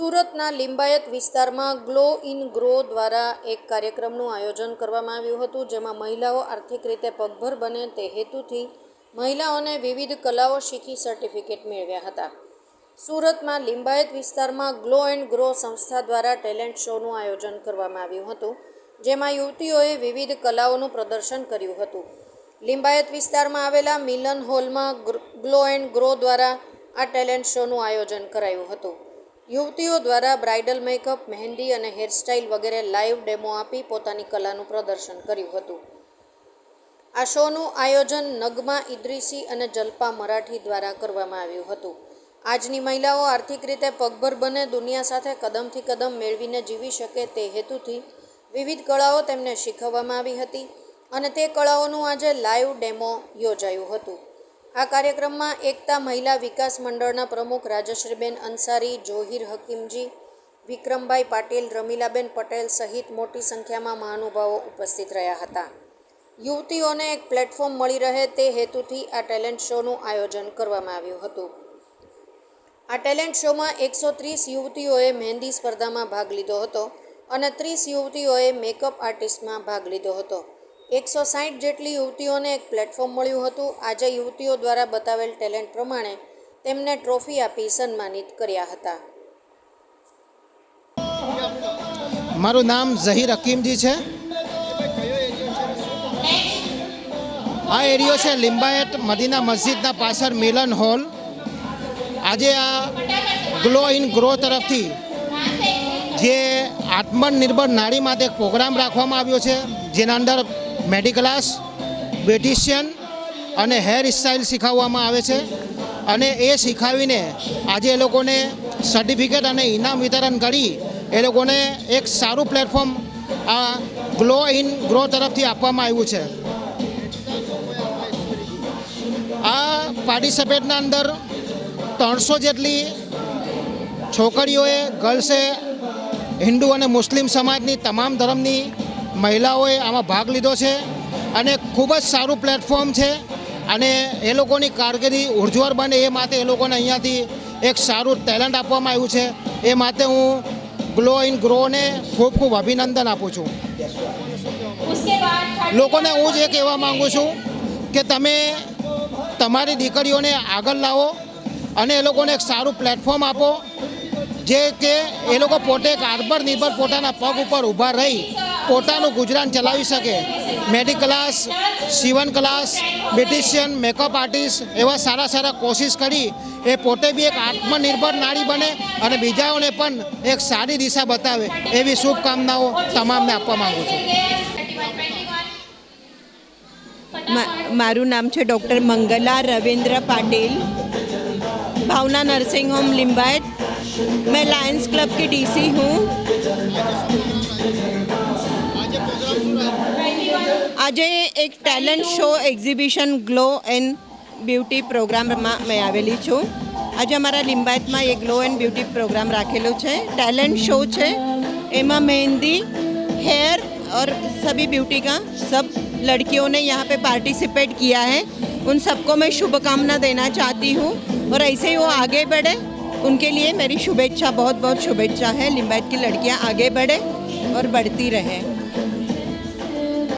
સુરતના લિંબાયત વિસ્તારમાં glow in grow દ્વારા એક કાર્યક્રમનું આયોજન કરવામાં આવ્યું હતું, જેમાં મહિલાઓ આર્થિક રીતે પગભર બને તે હેતુથી મહિલાઓને વિવિધ કલાઓ શીખી સર્ટિફિકેટ મેળવ્યા હતા. સુરતમાં લિંબાયત વિસ્તારમાં ગ્લો એન્ડ ગ્રો સંસ્થા દ્વારા ટેલેન્ટ શોનું આયોજન કરવામાં આવ્યું હતું, જેમાં યુવતીઓએ વિવિધ કલાઓનું પ્રદર્શન કર્યું હતું. લિંબાયત વિસ્તારમાં આવેલા મિલન હોલમાં ગ્લો એન્ડ ગ્રો દ્વારા આ ટેલેન્ટ શોનું આયોજન કરાયું હતું. યુવતીઓ દ્વારા બ્રાઇડલ મેકઅપ, મહેંદી અને હેરસ્ટાઇલ વગેરે લાઈવ ડેમો આપી પોતાની કલાનું પ્રદર્શન કર્યું હતું. આ શોનું આયોજન નગમા, ઇદ્રીસી અને જલ્પા મરાઠી દ્વારા કરવામાં આવ્યું હતું. આજની મહિલાઓ આર્થિક રીતે પગભર બને દુનિયા સાથે કદમથી કદમ મેળવીને જીવી શકે તે હેતુથી વિવિધ કળાઓ તેમને શીખવવામાં આવી હતી અને તે કળાઓનું આજે લાઈવ ડેમો યોજાયું હતું. આ કાર્યક્રમમાં એકતા મહિલા વિકાસ મંડળના પ્રમુખ રાજશ્રીબેન અંસારી, જોહિર હકીમજી, વિક્રમભાઈ પાટીલ, રમીલાબેન પટેલ સહિત મોટી સંખ્યામાં મહાનુભાવો ઉપસ્થિત રહ્યા હતા. યુવતીઓને એક પ્લેટફોર્મ મળી રહે તે હેતુથી આ ટેલેન્ટ શોનું આયોજન કરવામાં આવ્યું હતું. આ ટેલેન્ટ શોમાં એકસો ત્રીસ યુવતીઓએ મહેંદી સ્પર્ધામાં ભાગ લીધો હતો અને ત્રીસ યુવતીઓએ મેકઅપ આર્ટિસ્ટમાં ભાગ લીધો હતો. એકસો સાઠ જેટલી યુવતીઓને એક પ્લેટફોર્મ મળ્યું હતું. આજે યુવતીઓ દ્વારા બતાવેલ ટેલેન્ટ પ્રમાણે તેમને ટ્રોફી આપી સન્માનિત કર્યા હતા. મારું નામ ઝહીર હકીમજી છે. આ એરિયો છે લિંબાયત મદીના મસ્જિદના પાછળ મિલન હોલ. આજે આ ગ્લો ઇન ગ્રો તરફથી જે આત્મનિર્ભર નારી માટે એક પ્રોગ્રામ રાખવામાં આવ્યો છે, જેના અંદર મેડિકલાસ બ્યુટિશિયન અને હેર સ્ટાઇલ શીખવવામાં આવે છે. અને એ શીખવીને આજે એ લોકોને સર્ટિફિકેટ અને ઇનામ વિતરણ કરી એ લોકોને એક સારું પ્લેટફોર્મ આ ગ્લો ઇન ગ્રો તરફથી આપવામાં આવ્યું છે. આ પાર્ટિસિપેટના અંદર ત્રણસો જેટલી છોકરીઓએ ગર્લ્સે હિન્દુ અને મુસ્લિમ સમાજની તમામ ધર્મની મહિલાઓએ આમાં ભાગ લીધો છે અને ખૂબ જ સારું પ્લેટફોર્મ છે. અને એ લોકોની કારકિર્દી ઉર્જ્વળ બને એ માટે એ લોકોને અહીંયાથી એક સારું ટેલેન્ટ આપવામાં આવ્યું છે. એ માટે હું ગ્લો ઇન ગ્રોને ખૂબ ખૂબ અભિનંદન આપું છું. લોકોને હું જ એ કહેવા માગું છું કે તમે તમારી દીકરીઓને આગળ લાવો અને એ લોકોને એક સારું પ્લેટફોર્મ આપો. જે કે એ લોકો પોતે એક આત્મનિર્ભર નિર્ભર પોતાના પગ ઉપર ઊભા રહી પોતાનું ગુજરાન ચલાવી શકે. મેડિક ક્લાસ સીવન ક્લાસ બ્યુટિશિયન મેકઅપ આર્ટિસ્ટ એવા સારા સારા કોશિશ કરી એ પોતે બી એક આત્મનિર્ભર નારી બને અને બીજાઓને પણ એક સારી દિશા બતાવે એવી શુભકામનાઓ તમામને આપવા માગું છું. મારું નામ છે doctor Mangala Ravindra Patil. Bhavana nursing home Limbayat મેં લાયન્સ ક્લબ की ડીસી હું. आज एक talent show exhibition glow and beauty program में मैं आई छू आज अमरा लिंबायत में एक ग्लो एंड ब्यूटी प्रोग्राम राखेलो है टैलेंट शो है यहाँ मेहंदी हेयर और सभी ब्यूटी का सब लड़कियों ने यहाँ पे पार्टिसिपेट किया है उन सबको मैं शुभकामना देना चाहती हूँ और ऐसे ही वो आगे बढ़े उनके लिए मेरी शुभेच्छा बहुत बहुत शुभेच्छा है लिंबायत की लड़कियाँ आगे बढ़े और बढ़ती रहें